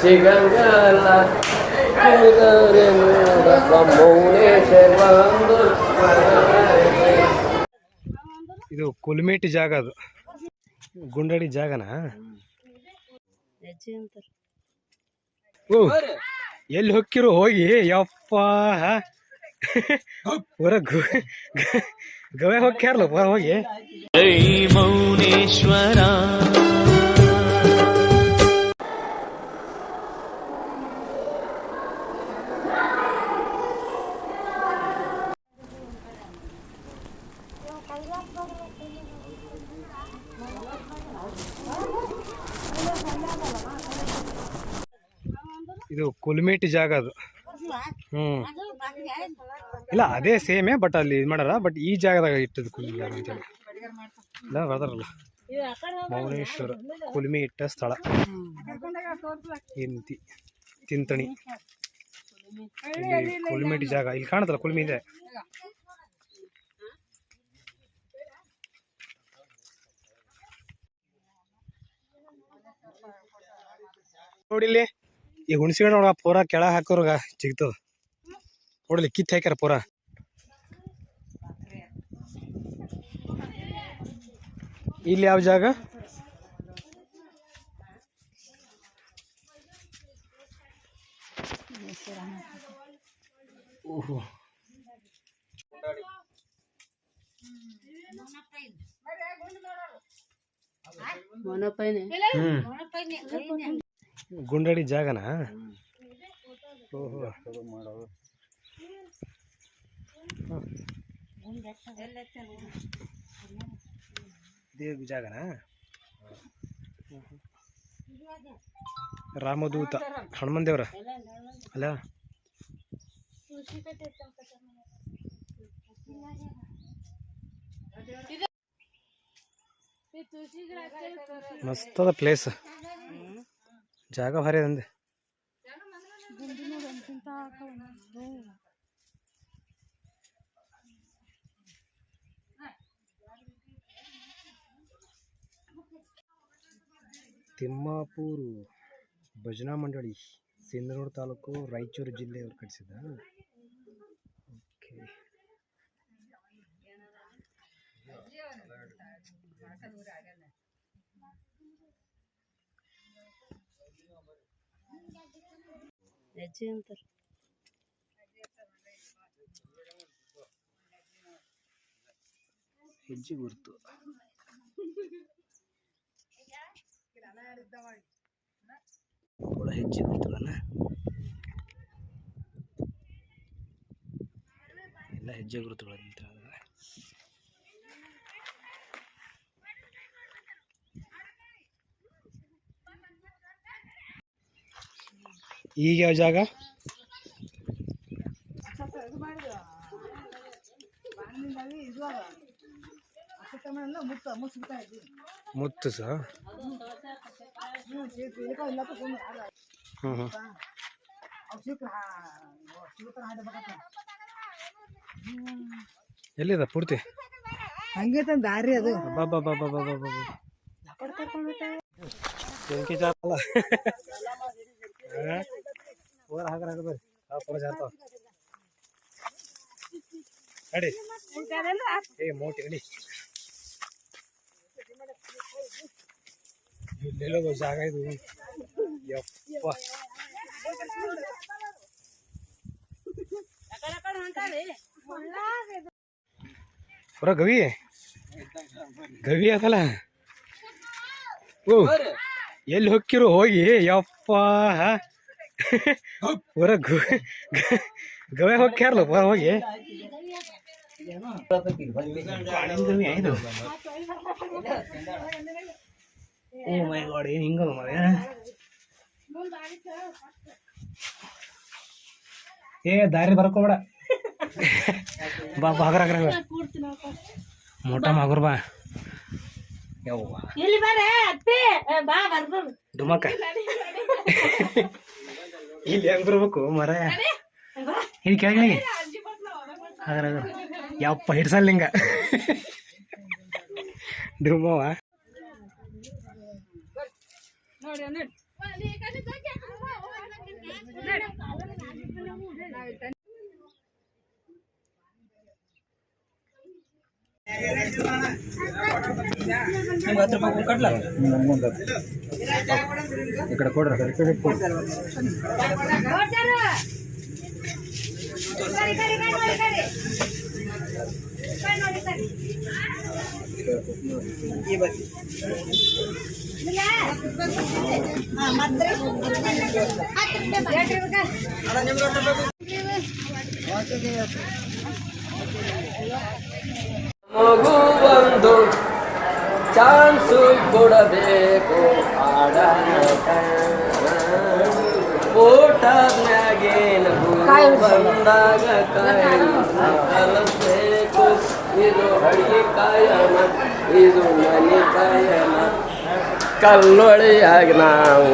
ಸಿಗಂಗಲ್ಲ ಕುಣಿದರೆನುವುದಪ್ಪ ಮೌನೇಶ್ವರ ಇದು ಕುಲ್ಮೇಟಿ ಜಾಗ ಅದು. ಗುಂಡಡಿ ಜಾಗನಾ? ಓ, ಎಲ್ಲಿ ಹೊಕ್ಕಿರು ಹೋಗಿ? ಯಪ್ಪ ಪೂರ ಗು- ಗ- ಗವೆ ಹೊಕ್ಕ್ಯಾರಲ್ಲ ಪೂರ ಹೋಗಿ? ಇದು ಕುಲ್ಮೇಟಿ ಜಾಗ ಅದು. ಹ್ಮ್. ಇಲ್ಲ, ಅದೇ ಸೇಮೇ ಬಟ್ ಅಲ್ಲಿ ಇದು ಮಾಡಾರ ಬಟ್ ಈ ಜಾಗದಾಗ ಇಟ್ಟದ್ದು ಕುಲ್ಮಿ ಅಂತೇಳಿ ಇಲ್ಲ ಮೌನೇಶ್ವರ ಕುಲ್ಮಿ ಇಟ್ಟ ಸ್ಥಳ ಎಂತಿ ತಿಂತಣಿ ಕುಲ್ಮೇಟಿ ಜಾಗ, ಇಲ್ಲಿ ಕಾಣುತ್ತಲ್ಲ ಕುಲ್ಮಿ ಇದೆ? ನೋಡಿಲ್ಲಿ ಈ ಹುಣಸಿಗಡೆ ನೋಡ ಪೂರ ಕೆಳ ಹಾಕೋರ್ಗ ಸಿಗ್ತದ ನೋಡಲಿ ಕಿತ್ ಹಾಕ್ಯಾರ ಪೂರ. ಇಲ್ಲಿ ಯಾವ ಜಾಗ? ಓಹೋ. ಹ್ಮ್. ಗುಂಡಡಿ ಜಾಗನಾ? ಓಹೋ. ದೇವಿ ಜಾಗನಾ? ರಾಮದೂತ. ಹನುಮನ್ ದೇವ್ರ ಅಲ್ಲ? ಮಸ್ತದ ಪ್ಲೇಸ್ ಜಾಗ ಭಾರಿ ಅದ ಅಂದೆ. ತಿಮ್ಮಾಪೂರು ಭಜನಾ ಮಂಡಳಿ ಸಿಂಧನೂರು ತಾಲೂಕು ರಾಯಚೂರು ಜಿಲ್ಲೆಯವರು ಕಟ್ಟಿಸಿದ ಓಕೆ ಹೆಜ್ಜೆ ಅಂತಾರೆ ಹೆಜ್ಜೆ ಗುರುತು. ಕೂಡ ಹೆಜ್ಜೆ ಗುರುತುಗಳನ್ನ ಎಲ್ಲ ಹೆಜ್ಜೆ ಗುರುತುಗಳು ಈಗ ಯಾವ ಜಾಗ? ಮುತ್ತು ಸಹ ಹ್ಞೂ ಹ್ಞೂ ಎಲ್ಲಿದ ಪೂರ್ತಿ? ಹಂಗೆ ದಾರಿ ಅದು ಬಾಬಾ ಬಾಬಾ ಬಾಬಾ ಬಾಬಾ ಬೆಂಕಿ ಜಾರಲ್ಲ ಪೂರ ಹಾಕರ ಹಾಕ ಬರ್ರಿ ಆ ಪೂರ ಜಾರ್ತಾವ ನಡಿ ಏ ಮೋಟಿ ನಡಿ ಇಲ್ಲೆಲ್ಲೋದು ಜಾಗ ಇದು ಯಪ್ಪ ಪೂರ ಗವಿ ಗವಿ ಅದಲ್ಲ ಓ ಎಲ್ಲಿ ಹೊಕ್ಕಿರು ಹೋಗಿ ಯಪ್ಪ ಪೂರ ಗವೆ ಹೊಕ್ಕ್ಯಾರಲ್ಲ ಪೂರ ಹೋಗಿ. ಓ ಮೈ ಗಾಡ್ ಏನು ಹಿಂಗಲ್ಲ ಮರ ಏ ದಾರಿ ಬರ್ಕೋಬೇಡ ಬಾ ಬಾ ಹಗರ ಮೋಟ ಮಗರ್ ಬಾ. ಯವ್ವ ಬರ್ಬೋದು ಡುಮಕ್ಕ ಇಲ್ಲಿ ಹೆಂಗ್ ಬರ್ಬೇಕು ಮರ ಇಲ್ಲಿ ಕೆಳಗಡೆ. ಅದ್ರ ಯಪ್ಪ ಹಿಡ್ಸಲ್ಲ ಹಿಂಗ. ಡುಮವ ನೋಡಿ ಹತ್ತು ರೂಪಾಯಿ ಕಟ್ಲ ಮುಂದೆ ಈ ಕಡೆ ಸರ್ ಈ ಮಗು ಒಂದು ಚಾನ್ಸು ಕೊಡಬೇಕು. ಆಡಾಟ ಓಟದ್ನಾಗೇನ ಬಂದಾಗ ಕಲಿಸ್ಬೇಕು ಇದು ಹಳ್ಳಿ ಕಾಯನ ಇದು ಮನೆ ಕಾಯನ ಕಲ್ಲೊಳಿಯಾಗಿ ನಾವು